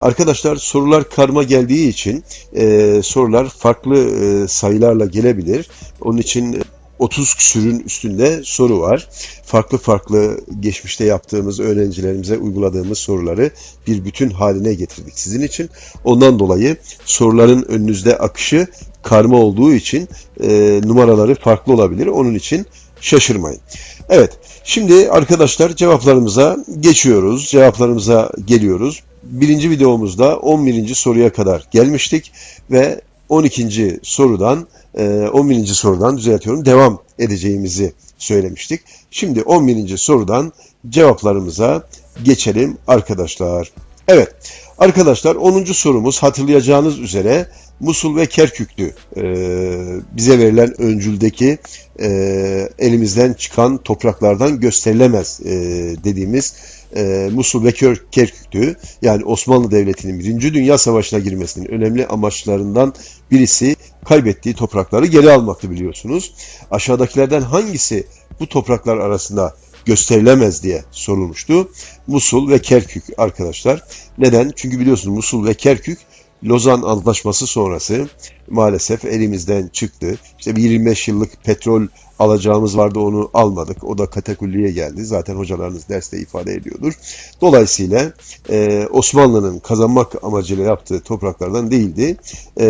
Arkadaşlar sorular karma geldiği için e, sorular farklı e, sayılarla gelebilir. Onun için e, 30 küsürün üstünde soru var. Farklı farklı geçmişte yaptığımız öğrencilerimize uyguladığımız soruları bir bütün haline getirdik sizin için. Ondan dolayı soruların önünüzde akışı karma olduğu için e, numaraları farklı olabilir. Onun için şaşırmayın. Evet, şimdi arkadaşlar cevaplarımıza geçiyoruz. Cevaplarımıza geliyoruz. Birinci videomuzda 11. soruya kadar gelmiştik ve 12. sorudan e, 11. sorudan düzeltiyorum devam edeceğimizi söylemiştik. Şimdi 11. sorudan cevaplarımıza geçelim arkadaşlar. Evet arkadaşlar 10. sorumuz hatırlayacağınız üzere Musul ve Kerküklü e, bize verilen öncüldeki e, elimizden çıkan topraklardan gösterilemez e, dediğimiz e, Musul ve Kerküklü yani Osmanlı Devleti'nin Birinci Dünya Savaşı'na girmesinin önemli amaçlarından birisi kaybettiği toprakları geri almaktı biliyorsunuz. Aşağıdakilerden hangisi bu topraklar arasında gösterilemez diye sorulmuştu. Musul ve Kerkük arkadaşlar. Neden? Çünkü biliyorsunuz Musul ve Kerkük Lozan Antlaşması sonrası maalesef elimizden çıktı. İşte bir 25 yıllık petrol alacağımız vardı onu almadık. O da katakulliye geldi. Zaten hocalarınız derste ifade ediyordur. Dolayısıyla e, Osmanlı'nın kazanmak amacıyla yaptığı topraklardan değildi. E,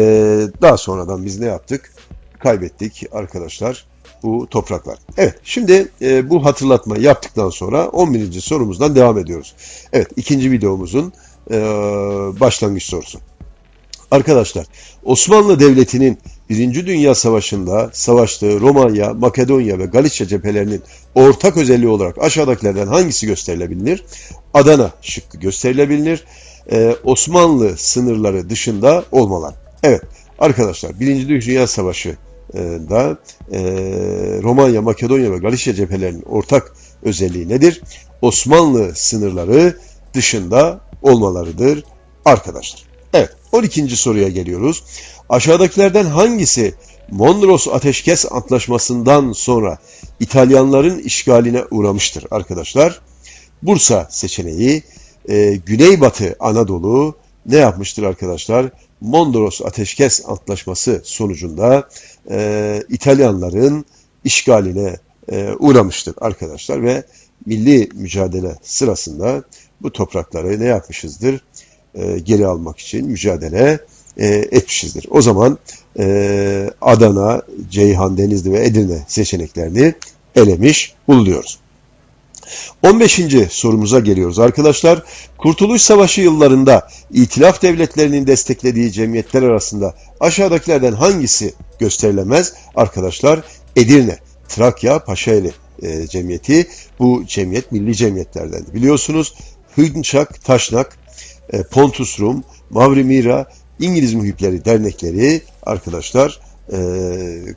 daha sonradan biz ne yaptık? Kaybettik arkadaşlar bu topraklar. Evet şimdi e, bu hatırlatma yaptıktan sonra 11. sorumuzdan devam ediyoruz. Evet ikinci videomuzun e, başlangıç sorusu. Arkadaşlar Osmanlı Devleti'nin Birinci Dünya Savaşı'nda savaştığı Romanya, Makedonya ve Galicia cephelerinin ortak özelliği olarak aşağıdakilerden hangisi gösterilebilir? Adana şıkkı gösterilebilir. Ee, Osmanlı sınırları dışında olmalar. Evet arkadaşlar Birinci Dünya Savaşı'nda e, Romanya, Makedonya ve Galicia cephelerinin ortak özelliği nedir? Osmanlı sınırları dışında olmalarıdır arkadaşlar. Evet 12. soruya geliyoruz. Aşağıdakilerden hangisi Mondros Ateşkes Antlaşması'ndan sonra İtalyanların işgaline uğramıştır arkadaşlar? Bursa seçeneği, e, Güneybatı Anadolu ne yapmıştır arkadaşlar? Mondros Ateşkes Antlaşması sonucunda e, İtalyanların işgaline e, uğramıştır arkadaşlar ve milli mücadele sırasında bu toprakları ne yapmışızdır? E, geri almak için mücadele e, etmişizdir. O zaman e, Adana, Ceyhan, Denizli ve Edirne seçeneklerini elemiş bulunuyoruz. 15. sorumuza geliyoruz arkadaşlar. Kurtuluş Savaşı yıllarında İtilaf devletlerinin desteklediği cemiyetler arasında aşağıdakilerden hangisi gösterilemez? Arkadaşlar Edirne, Trakya, Paşaeli e, cemiyeti bu cemiyet milli cemiyetlerden. Biliyorsunuz Hınçak, Taşnak, e, Pontus Rum, Mavri Mira, İngiliz Muhipleri dernekleri arkadaşlar e,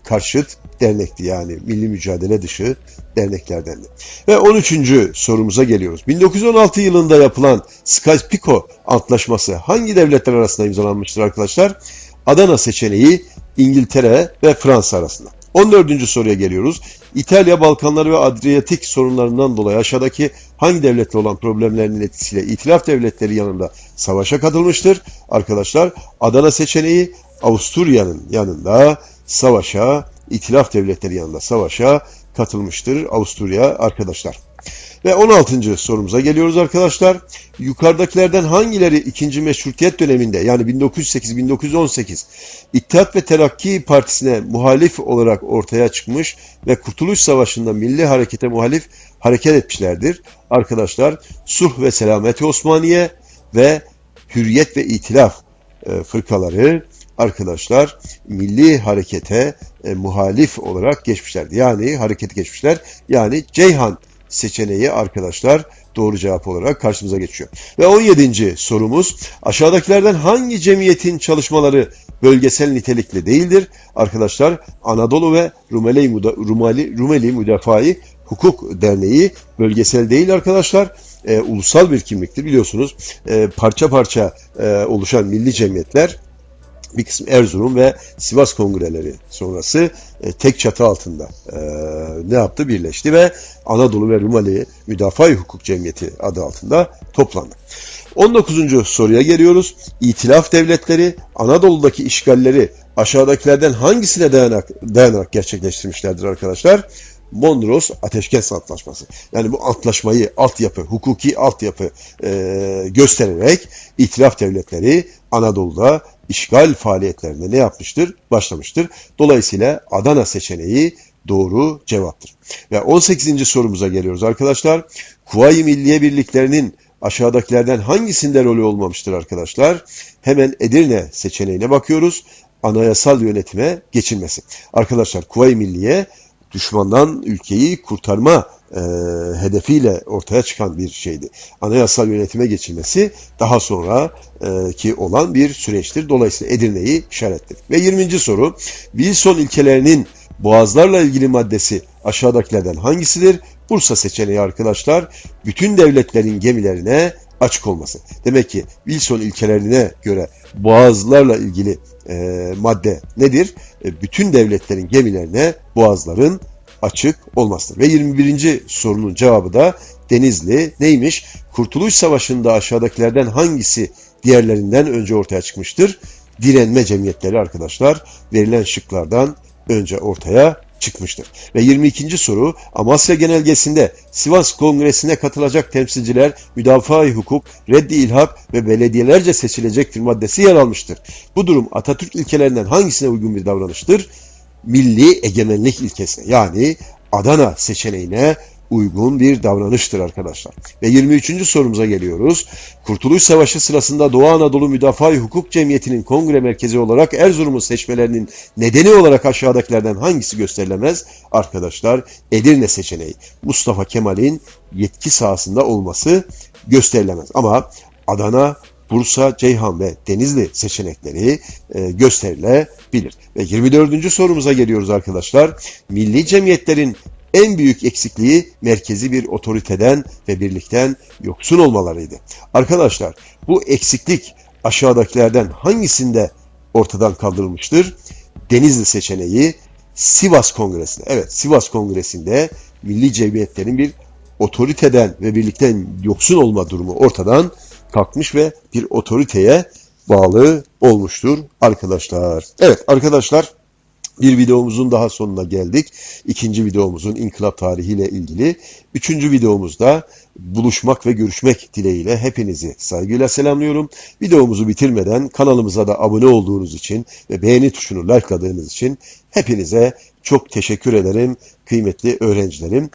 karşıt dernekti yani milli mücadele dışı derneklerdendi. Ve 13. sorumuza geliyoruz. 1916 yılında yapılan Sykes-Picot Antlaşması hangi devletler arasında imzalanmıştır arkadaşlar? Adana seçeneği İngiltere ve Fransa arasında. 14. soruya geliyoruz. İtalya, Balkanlar ve Adriyatik sorunlarından dolayı aşağıdaki hangi devletle olan problemlerinin etkisiyle itilaf devletleri yanında savaşa katılmıştır? Arkadaşlar Adana seçeneği Avusturya'nın yanında savaşa, itilaf devletleri yanında savaşa katılmıştır Avusturya arkadaşlar. Ve 16. sorumuza geliyoruz arkadaşlar. Yukarıdakilerden hangileri 2. Meşrutiyet döneminde yani 1908-1918 İttihat ve Terakki Partisi'ne muhalif olarak ortaya çıkmış ve Kurtuluş Savaşı'nda milli harekete muhalif hareket etmişlerdir? Arkadaşlar Sulh ve Selameti Osmaniye ve Hürriyet ve İtilaf e, fırkaları arkadaşlar milli harekete e, muhalif olarak geçmişlerdi. Yani hareket geçmişler. Yani Ceyhan seçeneği arkadaşlar doğru cevap olarak karşımıza geçiyor. Ve 17. sorumuz aşağıdakilerden hangi cemiyetin çalışmaları bölgesel nitelikli değildir? Arkadaşlar Anadolu ve Rumeli, Rumeli, Rumeli Müdafai Hukuk Derneği bölgesel değil arkadaşlar. E, ulusal bir kimliktir biliyorsunuz. E, parça parça e, oluşan milli cemiyetler bir kısım Erzurum ve Sivas kongreleri sonrası e, tek çatı altında e, ne yaptı? Birleşti ve Anadolu ve Rumeli Müdafaa Hukuk Cemiyeti adı altında toplandı. 19. soruya geliyoruz. İtilaf devletleri Anadolu'daki işgalleri aşağıdakilerden hangisine dayanarak, dayanarak gerçekleştirmişlerdir arkadaşlar? Mondros Ateşkes Antlaşması. Yani bu antlaşmayı altyapı, hukuki altyapı e, göstererek itilaf devletleri Anadolu'da işgal faaliyetlerine ne yapmıştır? Başlamıştır. Dolayısıyla Adana seçeneği doğru cevaptır. Ve 18. sorumuza geliyoruz arkadaşlar. Kuvayi Milliye Birliklerinin aşağıdakilerden hangisinde rolü olmamıştır arkadaşlar? Hemen Edirne seçeneğine bakıyoruz. Anayasal yönetime geçilmesi. Arkadaşlar Kuvayi Milliye düşmandan ülkeyi kurtarma e, hedefiyle ortaya çıkan bir şeydi. Anayasal yönetime geçilmesi daha sonra e, ki olan bir süreçtir. Dolayısıyla Edirne'yi işaretledik. Ve 20. soru Wilson ilkelerinin boğazlarla ilgili maddesi aşağıdakilerden hangisidir? Bursa seçeneği arkadaşlar bütün devletlerin gemilerine açık olması. Demek ki Wilson ilkelerine göre boğazlarla ilgili e, madde nedir? E, bütün devletlerin gemilerine boğazların açık olmasıdır. Ve 21. sorunun cevabı da Denizli neymiş? Kurtuluş Savaşı'nda aşağıdakilerden hangisi diğerlerinden önce ortaya çıkmıştır? Direnme cemiyetleri arkadaşlar verilen şıklardan önce ortaya çıkmıştır. Ve 22. soru Amasya Genelgesi'nde Sivas Kongresi'ne katılacak temsilciler müdafaa hukuk, reddi ilhak ve belediyelerce seçilecektir maddesi yer almıştır. Bu durum Atatürk ilkelerinden hangisine uygun bir davranıştır? Milli egemenlik ilkesine yani Adana seçeneğine uygun bir davranıştır arkadaşlar. Ve 23. sorumuza geliyoruz. Kurtuluş Savaşı sırasında Doğu Anadolu Müdafaa Hukuk Cemiyeti'nin kongre merkezi olarak Erzurum'u seçmelerinin nedeni olarak aşağıdakilerden hangisi gösterilemez? Arkadaşlar Edirne seçeneği. Mustafa Kemal'in yetki sahasında olması gösterilemez. Ama Adana, Bursa, Ceyhan ve Denizli seçenekleri e, gösterilebilir. Ve 24. sorumuza geliyoruz arkadaşlar. Milli cemiyetlerin en büyük eksikliği merkezi bir otoriteden ve birlikten yoksun olmalarıydı. Arkadaşlar bu eksiklik aşağıdakilerden hangisinde ortadan kaldırılmıştır? Denizli seçeneği Sivas Kongresi'nde. Evet Sivas Kongresi'nde milli cemiyetlerin bir otoriteden ve birlikten yoksun olma durumu ortadan kalkmış ve bir otoriteye bağlı olmuştur arkadaşlar. Evet arkadaşlar bir videomuzun daha sonuna geldik. İkinci videomuzun inkılap tarihiyle ilgili. Üçüncü videomuzda buluşmak ve görüşmek dileğiyle hepinizi saygıyla selamlıyorum. Videomuzu bitirmeden kanalımıza da abone olduğunuz için ve beğeni tuşunu likeladığınız için hepinize çok teşekkür ederim kıymetli öğrencilerim.